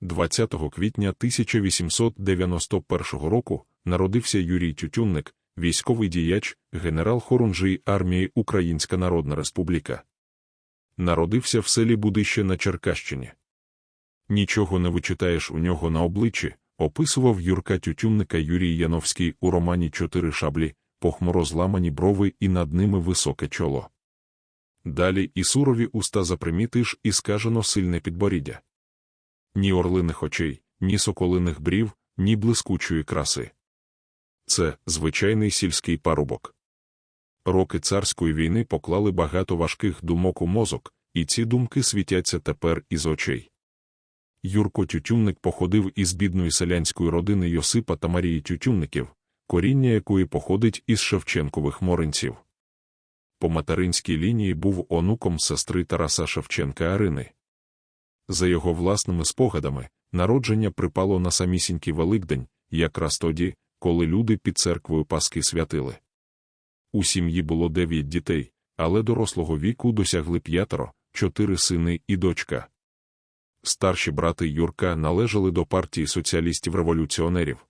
20 квітня 1891 року народився Юрій Тютюнник, військовий діяч, генерал хорунжий армії Українська Народна Республіка. Народився в селі Будище на Черкащині. Нічого не вичитаєш у нього на обличчі, описував Юрка Тютюнника Юрій Яновський у романі Чотири шаблі, похмуро зламані брови і над ними високе чоло. Далі і сурові уста запримітиш і скажено сильне підборіддя. Ні орлиних очей, ні соколиних брів, ні блискучої краси. Це звичайний сільський парубок. Роки царської війни поклали багато важких думок у мозок, і ці думки світяться тепер із очей. Юрко Тютюнник походив із бідної селянської родини Йосипа та Марії Тютюнників, коріння якої походить із Шевченкових моринців. По материнській лінії був онуком сестри Тараса Шевченка Арини. За його власними спогадами, народження припало на самісінький Великдень, якраз тоді, коли люди під церквою Паски святили. У сім'ї було дев'ять дітей, але дорослого віку досягли п'ятеро, чотири сини і дочка. Старші брати Юрка належали до партії соціалістів-революціонерів.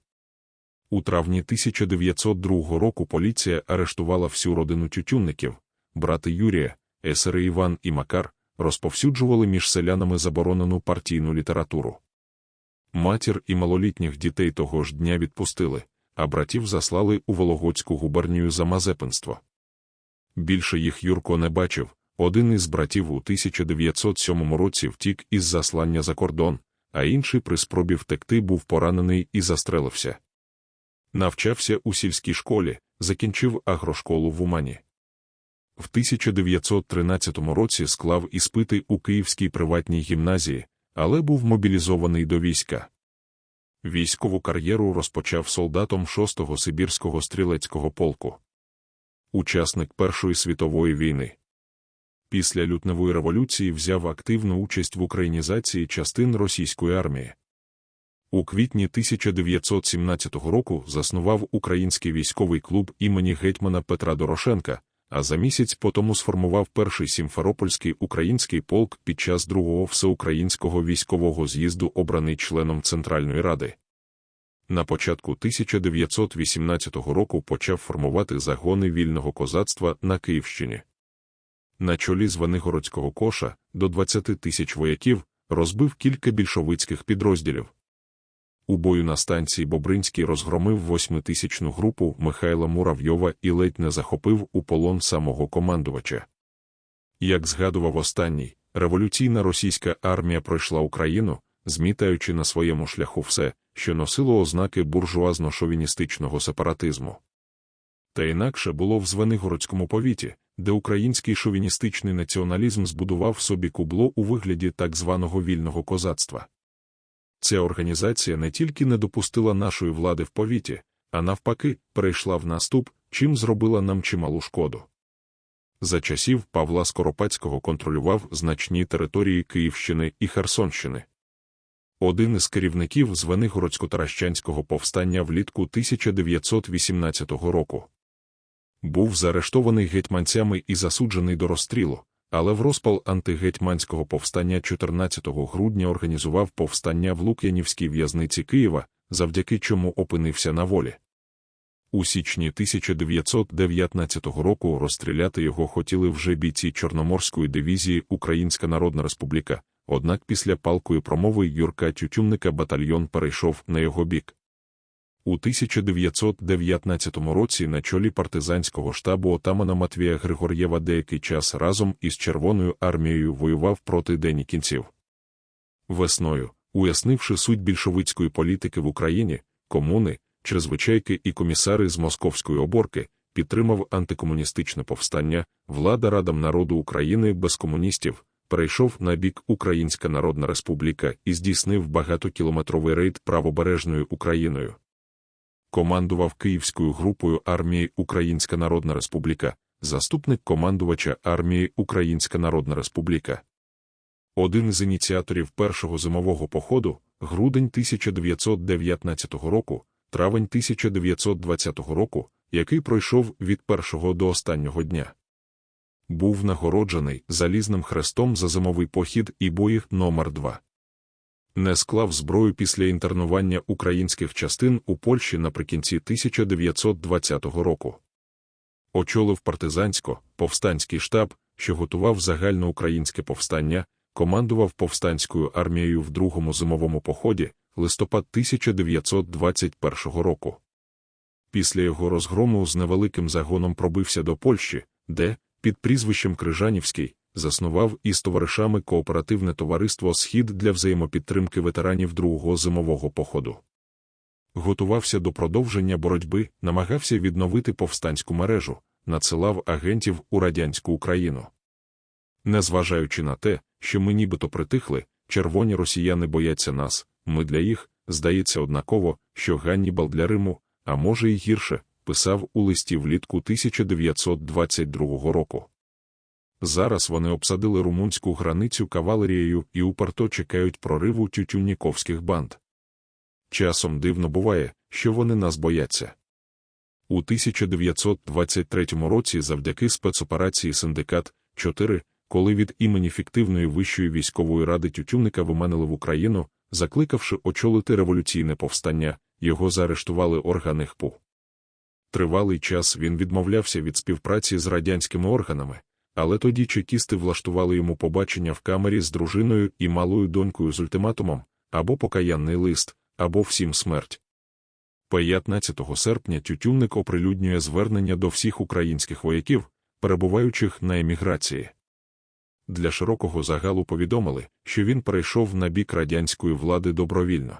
У травні 1902 року поліція арештувала всю родину тютюнників, брати Юрія, есери Іван і Макар, розповсюджували між селянами заборонену партійну літературу. Матір і малолітніх дітей того ж дня відпустили, а братів заслали у Вологодську губернію за мазепинство. Більше їх Юрко не бачив, один із братів у 1907 році втік із заслання за кордон, а інший при спробі втекти був поранений і застрелився. Навчався у сільській школі, закінчив агрошколу в Умані. В 1913 році склав іспити у Київській приватній гімназії, але був мобілізований до війська. Військову кар'єру розпочав солдатом 6-го Сибірського стрілецького полку. Учасник Першої світової війни. Після лютневої революції взяв активну участь в українізації частин російської армії. У квітні 1917 року заснував український військовий клуб імені гетьмана Петра Дорошенка, а за місяць потому сформував перший Сімферопольський український полк під час другого всеукраїнського військового з'їзду, обраний членом Центральної Ради. На початку 1918 року почав формувати загони вільного козацтва на Київщині. На чолі Звенигородського коша до 20 тисяч вояків розбив кілька більшовицьких підрозділів. У бою на станції Бобринський розгромив восьмитисячну групу Михайла Муравйова і ледь не захопив у полон самого командувача. Як згадував останній, революційна російська армія пройшла Україну, змітаючи на своєму шляху все, що носило ознаки буржуазно-шовіністичного сепаратизму. Та інакше було в Звенигородському повіті, де український шовіністичний націоналізм збудував собі кубло у вигляді так званого вільного козацтва. Ця організація не тільки не допустила нашої влади в повіті, а навпаки, перейшла в наступ, чим зробила нам чималу шкоду. За часів Павла Скоропадського контролював значні території Київщини і Херсонщини. Один із керівників Звенигородсько-Таращанського повстання влітку 1918 року був заарештований гетьманцями і засуджений до розстрілу, але в розпал антигетьманського повстання 14 грудня організував повстання в Лук'янівській в'язниці Києва, завдяки чому опинився на волі. У січні 1919 року розстріляти його хотіли вже бійці Чорноморської дивізії Українська Народна Республіка, однак після палкої промови Юрка Тютюнника батальйон перейшов на його бік. У 1919 році на чолі партизанського штабу отамана Матвія Григор'єва деякий час разом із Червоною армією воював проти денікінців. Весною, уяснивши суть більшовицької політики в Україні, комуни, чрезвичайки і комісари з московської оборки, підтримав антикомуністичне повстання, влада Радам народу України без комуністів, перейшов на бік Українська Народна Республіка і здійснив багатокілометровий рейд правобережною Україною командував Київською групою армії Українська Народна Республіка, заступник командувача армії Українська Народна Республіка. Один з ініціаторів першого зимового походу, грудень 1919 року, травень 1920 року, який пройшов від першого до останнього дня. Був нагороджений залізним хрестом за зимовий похід і боїх номер 2 Не склав зброю після інтернування українських частин у Польщі наприкінці 1920 року. Очолив партизансько-повстанський штаб, що готував загальноукраїнське повстання, командував повстанською армією в другому зимовому поході, листопад 1921 року. Після його розгрому з невеликим загоном пробився до Польщі, де, під прізвищем Крижанівський, заснував із товаришами кооперативне товариство Схід для взаємопідтримки ветеранів другого зимового походу. Готувався до продовження боротьби, намагався відновити повстанську мережу, надсилав агентів у радянську Україну. Незважаючи на те, що ми нібито притихли, червоні росіяни бояться нас, ми для їх, здається, однаково, що Ганнібал для Риму, а може й гірше, писав у листі влітку 1922 року. Зараз вони обсадили румунську границю кавалерією і уперто чекають прориву тютюнніковських банд. Часом дивно буває, що вони нас бояться. У 1923 році завдяки спецоперації Синдикат 4, коли від імені фіктивної Вищої військової ради Тютюнника виманили в Україну, закликавши очолити революційне повстання, його заарештували органи ХПУ. Тривалий час він відмовлявся від співпраці з радянськими органами, але тоді чекісти влаштували йому побачення в камері з дружиною і малою донькою з ультиматумом або покаянний лист, або всім смерть. 15 серпня Тютюнник оприлюднює звернення до всіх українських вояків, перебуваючих на еміграції. Для широкого загалу повідомили, що він перейшов на бік радянської влади добровільно.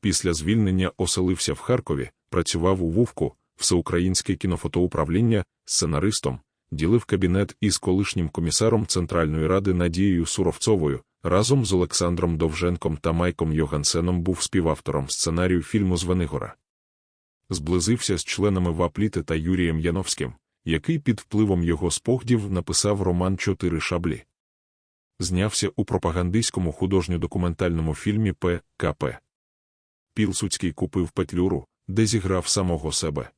Після звільнення оселився в Харкові, працював у Вувку, всеукраїнське кінофотоуправління, сценаристом, ділив кабінет із колишнім комісаром Центральної ради Надією Суровцовою, разом з Олександром Довженком та Майком Йогансеном був співавтором сценарію фільму Звенигора. Зблизився з членами Вапліти та Юрієм Яновським, який під впливом його спогадів написав роман Чотири шаблі. Знявся у пропагандистському художньо-документальному фільмі П.К.П. Пілсуцький купив петлюру, де зіграв самого себе.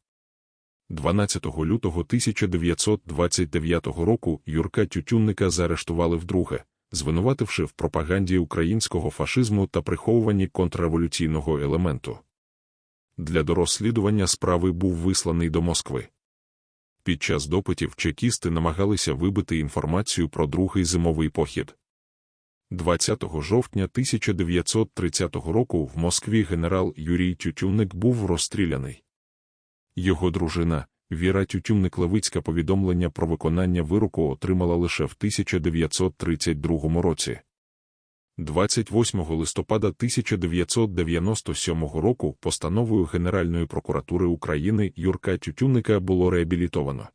12 лютого 1929 року Юрка Тютюнника заарештували вдруге, звинувативши в пропаганді українського фашизму та приховуванні контрреволюційного елементу. Для дорозслідування справи був висланий до Москви. Під час допитів чекісти намагалися вибити інформацію про другий зимовий похід. 20 жовтня 1930 року в Москві генерал Юрій Тютюнник був розстріляний. Його дружина, Віра Тютюнник-Левицька повідомлення про виконання вироку отримала лише в 1932 році. 28 листопада 1997 року постановою Генеральної прокуратури України Юрка Тютюнника було реабілітовано.